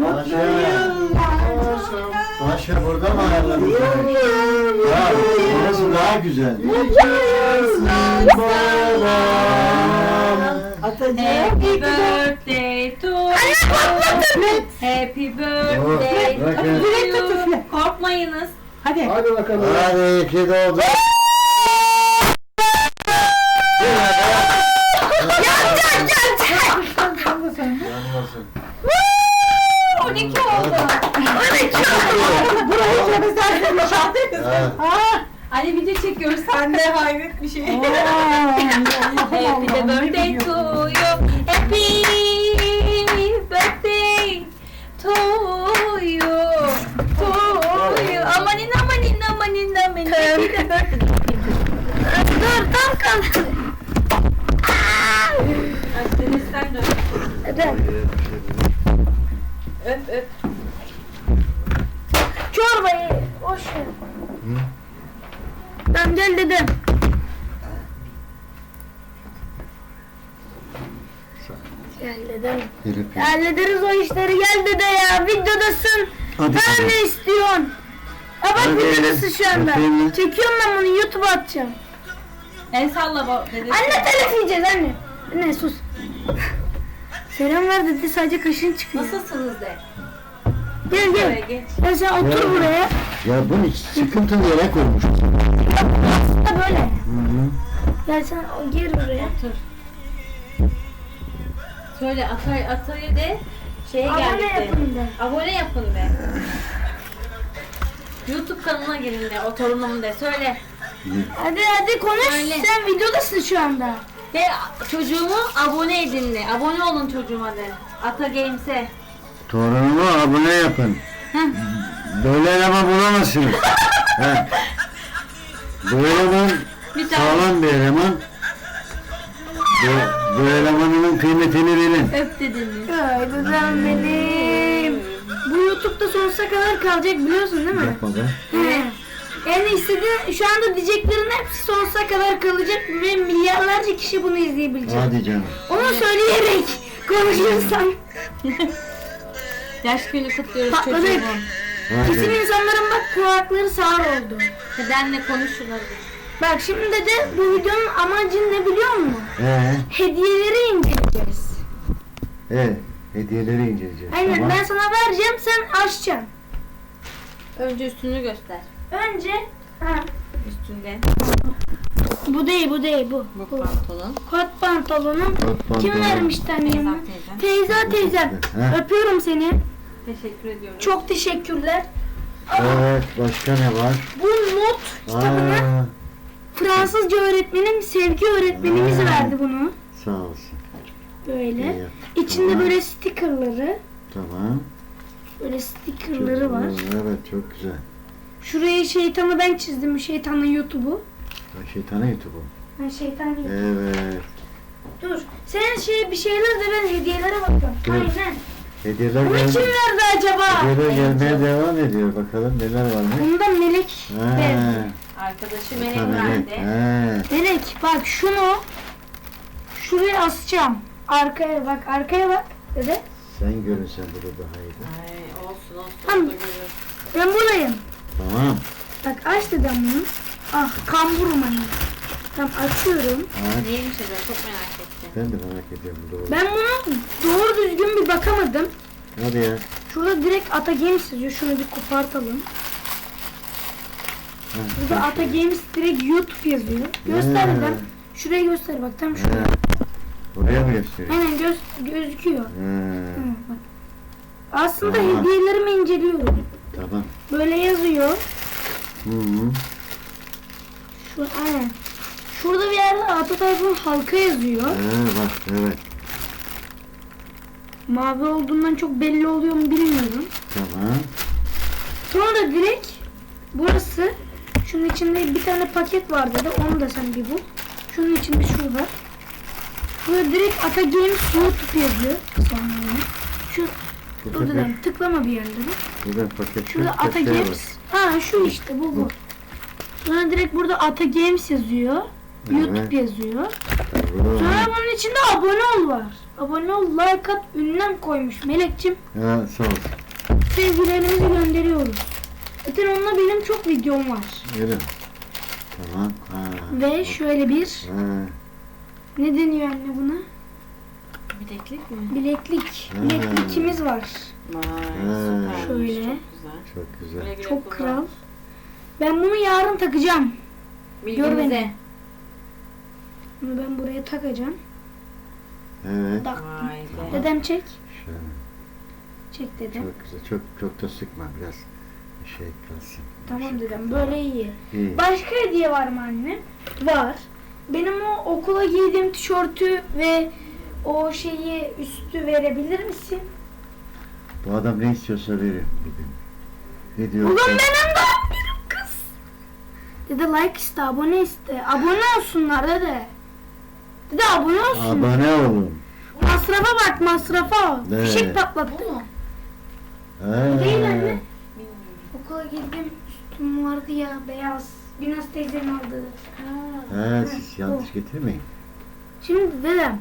Paşa. Paşa burada mı ayarladın? Ya burası daha güzel. Happy birthday to you. Happy birthday to you. Korkmayınız. Hadi. Hadi bakalım. Hadi iki doğdu. Hayret bir şey. Happy the birthday to you. Happy birthday to you. To you. Amanin amanin amanin amanin. Happy the birthday. Dur tam kaldı. Deniz sen dön. Öp öp. Çorbayı boş ver. Ben gel dedim. Gel dedim. Herif. Hallederiz o işleri gel dede ya videodasın. Hadi bakalım. ne istiyorsun? Ha bak Hadi. videodasın şu anda. Öpeyim? Çekiyorum ben bunu YouTube'a atacağım. El salla baba. Deniz. Anne telef yiyeceğiz anne. Anne sus. Selam ver dedi sadece kaşın çıkıyor. Nasılsınız de? Gel Buraya gel. geç. Gel sen otur Ya. buraya. Ya bunu hiç sıkıntılı yere Ha böyle. Hı hı. Gel sen o- gir buraya. Otur. Söyle Atay Atay'ı de şeye Abone geldik de. yapın de. Abone yapın de. YouTube kanalına girin de o torunumun de söyle. Hadi hadi konuş. Öyle. Sen videodasın şu anda. De çocuğumu abone edin de. Abone olun çocuğuma de. Ata Games'e. Torunumu abone yapın. Böyle eleman bulamazsınız. Bu eleman Bir tane sağlam bir eleman. Bu, bu elemanının kıymetini bilin. öp dediniz. Ay dedem benim. Bu YouTube'da sonsuza kadar kalacak biliyorsun değil mi? Yapma be. He. Yani istediğin şu anda diyeceklerin hepsi sonsuza kadar kalacak ve milyarlarca kişi bunu izleyebilecek. Hadi canım. Onu söyleyerek konuşursan Yaş günü kutluyoruz Patladık. çocuğumun. Kesin insanların bak kulakları sağır oldu. Dedenle konuşun hadi. Bak şimdi de bu videonun amacı ne biliyor musun? Ee, Hediyeleri inceleyeceğiz. evet. Hediyeleri inceleyeceğiz. Aynen Tamam. ben sana vereceğim sen açacaksın. Önce üstünü göster. Önce ha, Üstünde. bu değil bu değil bu. Bu pantolon. Kot pantolonum. Kot Kim pantolon. vermişti anneme? Teyzem teyzem. Teyze teyzem. Ha. Öpüyorum seni. Teşekkür ediyorum. Çok teşekkürler. Evet. Başka ne var? Bu not kitabını Aa, Fransızca öğretmenim, sevgi öğretmenimiz Hmm. verdi bunu. sağ olsun. İyi Böyle. yaptın. İçinde Tamam. böyle stikerleri, Tamam. böyle Çok- var. Evet çok güzel. Şurayı şeytanı ben çizdim, şeytanın YouTube'u. Ha, Şeytana YouTube'u. Ben şeytan YouTube. Evet. Dur. Sen şey bir şeyler de ben hediyelere bakıyorum. Dur. Aynen. Hediyeler, Bunu kim verdi acaba? Hediyeler gelmeye devam ediyor. Bakalım neler varmış. Bundan melek Ha, verdi. Arkadaşı Melek verdi. Ha, Melek bak şunu şuraya asacağım. Arkaya bak, arkaya bak. Dede. sen görünsen burada daha iyiydi. Ay olsun olsun. Tamam. Ben buradayım. Tamam. Bak aç dedem bunu. Ah kamburum anne. Tamam açıyorum. Aç. Neymiş acaba çok merak ettim. Ben de merak ediyorum doğru. Ben bunu doğru düzgün bir bakamadım. Hadi ya. Şurada direkt Ata Games yazıyor. Şunu bir kopartalım. Ha, Burada Ata. Games direkt YouTube yazıyor. Göster Ha. dedem. Şuraya göster bak tam Ha, şuraya. Oraya mı gösteriyor? Aynen göz, gözüküyor. Ha, Hı, bak. Aslında Tamam. hediyelerimi inceliyorum. tamam. Böyle yazıyor. Hı -hı. Şu aynen. Şurada bir yerde Ata Tayfun halka yazıyor. Ha, bak evet. Mavi olduğundan çok belli oluyor mu bilmiyorum. Tamam. Sonra direkt burası şunun içinde bir tane paket var dedi. Onu da sen bir bul. Şunun içinde şurada. Burada direkt Ata Games YouTube yazıyor. Saniye. Şu dur dedim tıklama bir yerlere. burada paket Şurada Ata var. Games. Ha şu işte bu bu. Sonra direkt burada Ata Games yazıyor. YouTube Evet. yazıyor. Oo. Sonra bunun içinde abone ol var. Abone ol, like at, ünlem koymuş. Melekçim Ha, sağ ol. sevgilerimizi gönderiyoruz. Zaten onunla benim çok videom var. Yürü. Tamam. Ha. Ve şöyle bir Ha. ne deniyor anne buna? Bileklik mi? Bileklik. Hmm. Bileklikimiz var. Vay Ha. Şöyle. Çok güzel. Çok güzel. Çok kral. Ben bunu yarın takacağım. Bilginize. beni. Bunu ben buraya takacağım. Evet. Taktım. Vay be. Dedem çek. Şöyle. Çek dedem. Çok güzel. Çok çok da sıkma biraz. Şey kalsın. Tamam dedem. Böyle iyi. İyi. Başka hediye var mı anne? Var. Benim o okula giydiğim tişörtü ve o şeyi üstü verebilir misin? Bu adam ne istiyorsa verir bugün. Ne diyor? Bugün benim doğum günüm kız. Dede like iste, abone iste. Abone olsunlar dede. Dede abone olsun. Abone olun. Masrafa bak masrafa. Evet. Fişek patlattı. Ha. Değil anne. Okula girdim üstüm vardı ya beyaz. Binas teyzenin aldığı. Ha, siz yanlış getirmeyin. Şimdi dedem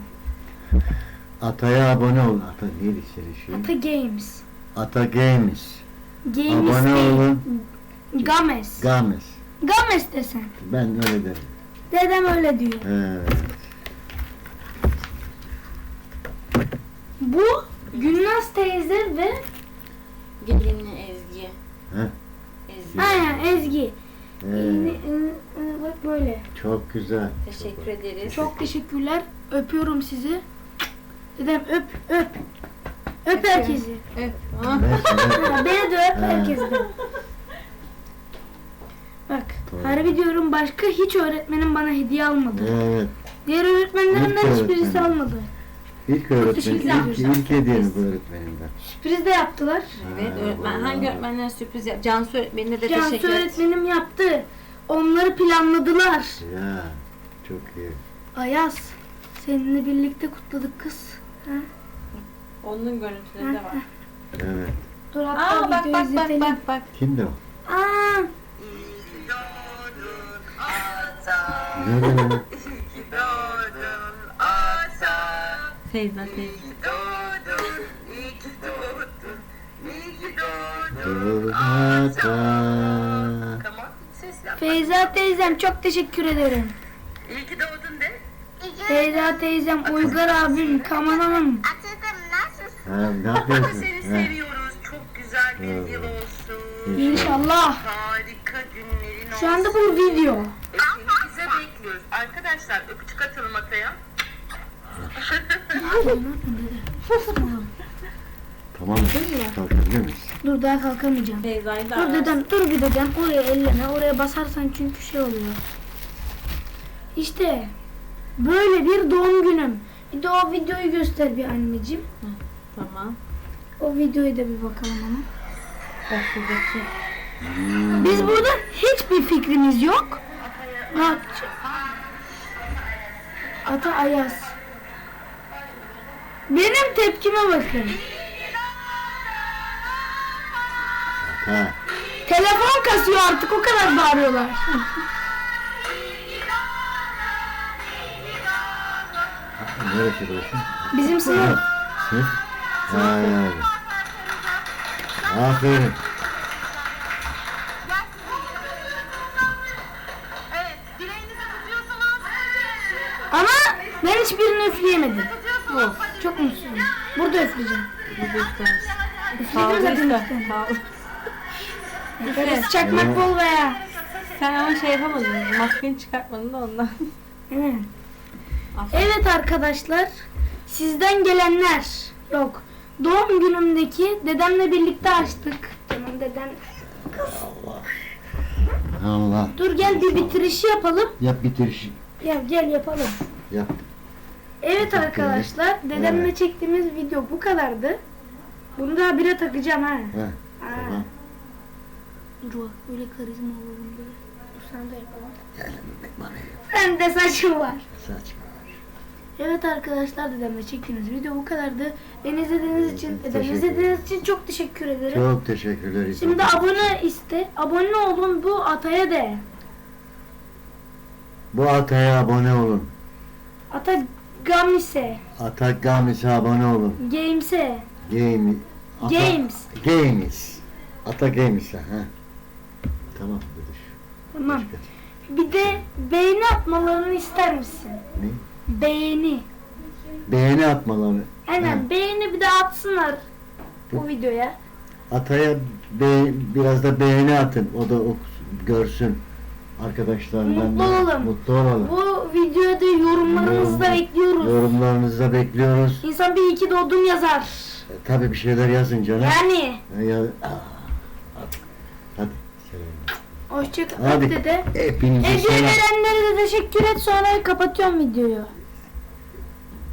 Ataya abone olun. Ata neydi senin şey? Ata Games. Ata Games. Games Abone değil. olun. Games. Games. Games desen. Ben öyle derim. Dedem öyle diyor. Evet. Bu Gülnaz teyze ve Gelinli Ezgi. Heh. Ezgi. aynen Ezgi. Evet. Yine, ı, ı, bak böyle. Çok güzel. Teşekkür ederiz. Çok teşekkürler. Öpüyorum sizi. Dedem öp öp. Öp herkesi. Ha, Beni de öp Ha. herkesi de. Bak Tamam. harbi diyorum başka hiç öğretmenim bana hediye almadı. Evet. Diğer öğretmenlerimden hiçbirisi öğretmenim. almadı. İlk öğretmenim, teşekkürler. ilk, ilk hediyeniz bu öğretmenimden. Sürpriz de yaptılar. Evet Ha, öğretmen. vallahi. Hangi öğretmenler sürpriz yap? Cansu öğretmenine de Cansu teşekkür et. öğretmenim yaptı. Onları planladılar. Ya, çok iyi. Ayaz, seninle birlikte kutladık kız. Ha? Onun görüntüleri de var. Evet. Dur hatta Aa bak video bak bak izletelim. bak bak. Kimdi o? Aa, Ne Feyza teyze. Hata. Feyza teyzem çok teşekkür ederim. İyi ki doğdun de. Feyza teyzem, Uygar abim, Kaman Hanım. Atıldım nasılsın? Ha, ne yapıyorsun? seni Ha, seviyoruz. Çok güzel bir yıl olsun. İnşallah. Harika günlerin olsun. Şu anda bu video. Hepinize bekliyoruz. Arkadaşlar öpücük atalım Atay'a. Tamam mı? Kalkabiliyor muyuz? Dur daha kalkamayacağım. Feyza'yı da Dur dedem, dur bir dedem. Oraya elleme. Oraya basarsan çünkü şey oluyor. İşte böyle bir doğum günüm. Bir de o videoyu göster bir anneciğim. Tamam. O videoyu da bir bakalım ama. Biz burada hiçbir fikrimiz yok. Bak. Ata Ayaz. Benim tepkime bakın. Ha. Telefon kasıyor artık o kadar bağırıyorlar. Neresi burası? Bizim sınıf. Sınıf? Hay. Aferin. Evet. Dileğinizi tutuyorsunuz. Ama ben hiçbirini üfleyemedim. Tutuyorsunuz. Çok mutluyum. Burada üfleyeceğim. Bu gösteririz. Üfledim zaten Sağ üfledim. Karısı çakmak bol veya. Sen ama şey yapamadın. Maskeni çıkartmadın da ondan. Evet. Evet arkadaşlar. Sizden gelenler. Yok. Doğum günümdeki dedemle birlikte açtık. Canım dedem. Allah. Dur gel bir bitirişi yapalım. Yap bitir. Ya gel yapalım. Yap. Evet arkadaşlar. Dedemle Evet. çektiğimiz video bu kadardı. Bunu daha bire takacağım ha. Ha. Ha. Tamam. Dur bak böyle karizma olalım böyle. Dur sen de yapalım. Gel bana. Sen de saçım var. Saçma. Evet arkadaşlar dedemle çektiğimiz video bu kadardı. Beni izlediğiniz için, dedemi Teşekkür izlediğiniz için çok teşekkür ederim. Çok teşekkürler. Şimdi abone iste. Abone olun bu Atay'a de. Bu Atay'a abone olun. Gamise. Atak Gamis'e abone olun. Games'e. Game. Ata- Games. Games. Ata Games'e ha. Tamam dedik. Tamam. Bir de beğeni atmalarını ister misin? Ne? Beğeni. Beğeni atmaları. Aynen Ha. beğeni bir de atsınlar bu videoya. Ataya be- biraz da beğeni atın. O da okusun, görsün. Arkadaşlarından Mutlu olalım. Mutlu olalım. Bu videoda yorumlarınızı da bekliyoruz. Yorumlarınızı da bekliyoruz. İnsan bir iki doğdum yazar. E, tabii bir şeyler yazın canım. Yani. E, Ya, Aa, hadi. Hadi. selam. Hoşçakal. Hadi. Hadi de. Hepinize Hediye selam. verenlere de teşekkür et sonra kapatıyorum videoyu.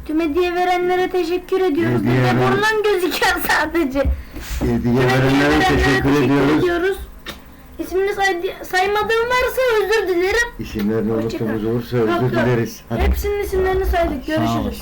Tüm hediye verenlere teşekkür ediyoruz. Hediye Bir de veren- burnun gözüküyor sadece. Hediye Tüm verenlere teşekkür ediyoruz. İsmini say saymadığım varsa özür dilerim. İsimlerini Hoşça kal. unuttuğumuz olursa özür yok. dileriz. Hadi. Hepsinin isimlerini saydık. Görüşürüz.